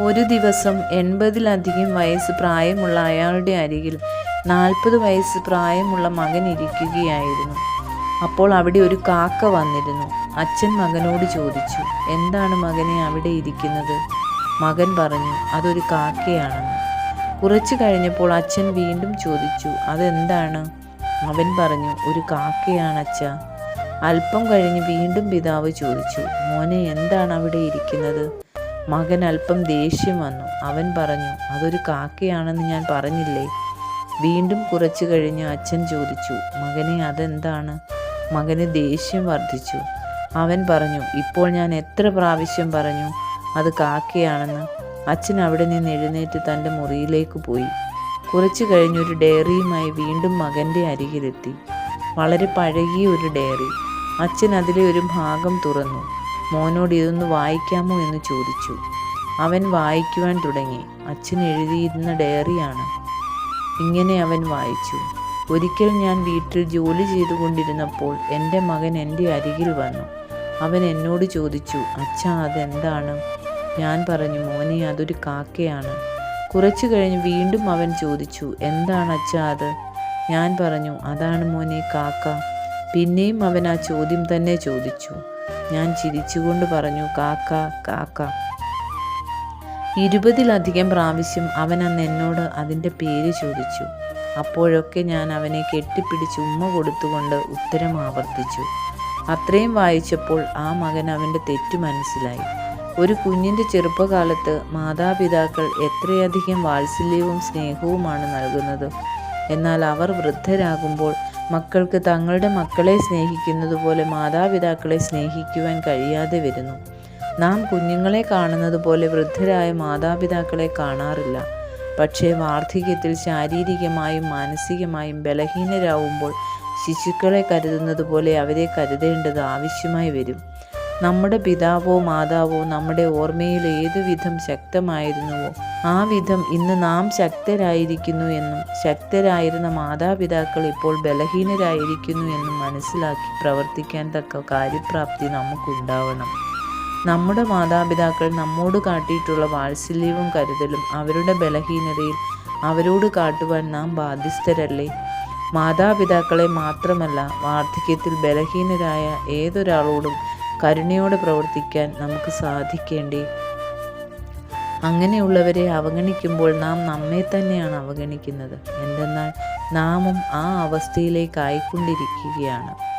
ഒരു ദിവസം എൺപതിലധികം വയസ്സ് പ്രായമുള്ള അയാളുടെ അരികിൽ നാൽപ്പത് വയസ്സ് പ്രായമുള്ള മകൻ ഇരിക്കുകയായിരുന്നു. അപ്പോൾ അവിടെ ഒരു കാക്ക വന്നിരുന്നു. അച്ഛൻ മകനോട് ചോദിച്ചു എന്താണ് മകനെ അവിടെ ഇരിക്കുന്നത്? മകൻ പറഞ്ഞു അതൊരു കാക്കയാണെന്ന്. കുറച്ചു കഴിഞ്ഞപ്പോൾ അച്ഛൻ വീണ്ടും ചോദിച്ചു അതെന്താണ്? അവൻ പറഞ്ഞു ഒരു കാക്കയാണ് അച്ഛ. അല്പം കഴിഞ്ഞ് വീണ്ടും പിതാവ് ചോദിച്ചു മോനെ എന്താണ് അവിടെ ഇരിക്കുന്നത്? മകൻ അല്പം ദേഷ്യം വന്നു. അവൻ പറഞ്ഞു അതൊരു കാക്കയാണെന്ന് ഞാൻ പറഞ്ഞില്ലേ? വീണ്ടും കുറച്ചു കഴിഞ്ഞ് അച്ഛൻ ചോദിച്ചു മകനെ അതെന്താണ്? മകന് ദേഷ്യം വർദ്ധിച്ചു. അവൻ പറഞ്ഞു ഇപ്പോൾ ഞാൻ എത്ര പ്രാവശ്യം പറഞ്ഞു അത് കാക്കയാണെന്ന്? അച്ഛൻ അവിടെ നിന്ന് എഴുന്നേറ്റ് തന്റെ മുറിയിലേക്ക് പോയി. കുറച്ചു കഴിഞ്ഞൊരു ഡയറിയുമായി വീണ്ടും മകന്റെ അരികിലെത്തി. വളരെ പഴകിയ ഒരു ഡയറി. അച്ഛൻ അതിലെ ഒരു ഭാഗം തുറന്നു. മോനോട് ഇതൊന്ന് വായിക്കാമോ എന്ന് ചോദിച്ചു. അവൻ വായിക്കുവാൻ തുടങ്ങി. അച്ഛൻ എഴുതിയിരുന്ന ഡയറിയാണ്. ഇങ്ങനെ അവൻ വായിച്ചു. ഒരിക്കൽ ഞാൻ വീട്ടിൽ ജോലി ചെയ്തുകൊണ്ടിരുന്നപ്പോൾ എന്റെ മകൻ എന്റെ അരികിൽ വന്നു. അവൻ എന്നോട് ചോദിച്ചു അച്ഛാ അതെന്താണ്? ഞാൻ പറഞ്ഞു മോനെ അതൊരു കാക്കയാണ്. കുറച്ചു കഴിഞ്ഞ് വീണ്ടും അവൻ ചോദിച്ചു എന്താണ് അച്ഛാ അത്? ഞാൻ പറഞ്ഞു അതാണ് മോനെ കാക്ക. പിന്നെയും അവൻ ആ ചോദ്യം തന്നെ ചോദിച്ചു. ഞാൻ ചിരിച്ചുകൊണ്ട് പറഞ്ഞു കാക്ക കാക്ക. ഇരുപതിലധികം പ്രാവശ്യം അവൻ അന്ന് എന്നോട് അതിന്റെ പേര് ചോദിച്ചു. അപ്പോഴൊക്കെ ഞാൻ അവനെ കെട്ടിപ്പിടിച്ച് ഉമ്മ കൊടുത്തുകൊണ്ട് ഉത്തരം ആവർത്തിച്ചു. അത്രയും വായിച്ചപ്പോൾ ആ മകൻ അവന്റെ തെറ്റു മനസ്സിലായി. ഒരു കുഞ്ഞിന്റെ ചെറുപ്പകാലത്ത് മാതാപിതാക്കൾ എത്രയധികം വാത്സല്യവും സ്നേഹവുമാണ് നൽകുന്നത്. എന്നാൽ അവർ വൃദ്ധരാകുമ്പോൾ മക്കൾക്ക് തങ്ങളുടെ മക്കളെ സ്നേഹിക്കുന്നത് പോലെ മാതാപിതാക്കളെ സ്നേഹിക്കുവാൻ കഴിയാതെ വരുന്നു. നാം കുഞ്ഞുങ്ങളെ കാണുന്നത് പോലെ വൃദ്ധരായ മാതാപിതാക്കളെ കാണാറില്ല. പക്ഷേ വാർദ്ധക്യത്തിൽ ശാരീരികമായും മാനസികമായും ബലഹീനരാകുമ്പോൾ ശിശുക്കളെ കരുതുന്നത് പോലെ അവരെ കരുതേണ്ടത് ആവശ്യമായി വരും. നമ്മുടെ പിതാവോ മാതാവോ നമ്മുടെ ഓർമ്മയിൽ ഏതു വിധം ശക്തമായിരുന്നുവോ ആ വിധം ഇന്ന് നാം ശക്തരായിരിക്കുന്നു എന്നും ശക്തരായിരുന്ന മാതാപിതാക്കൾ ഇപ്പോൾ ബലഹീനരായിരിക്കുന്നു എന്നും മനസ്സിലാക്കി പ്രവർത്തിക്കാൻ തക്ക കാര്യപ്രാപ്തി നമുക്കുണ്ടാവണം. നമ്മുടെ മാതാപിതാക്കൾ നമ്മോട് കാട്ടിയിട്ടുള്ള വാത്സല്യവും കരുതലും അവരുടെ ബലഹീനതയിൽ അവരോട് കാട്ടുവാൻ നാം ബാധ്യസ്ഥരല്ലേ? മാതാപിതാക്കളെ മാത്രമല്ല വാർദ്ധക്യത്തിൽ ബലഹീനരായ ഏതൊരാളോടും കരുണയോടെ പ്രവർത്തിക്കാൻ നമുക്ക് സാധിക്കേണ്ടേ. അങ്ങനെയുള്ളവരെ അവഗണിക്കുമ്പോൾ നാം നമ്മെ തന്നെയാണ് അവഗണിക്കുന്നത്. എന്തെന്നാൽ നാമും ആ അവസ്ഥയിലേക്കായിക്കൊണ്ടിരിക്കുകയാണ്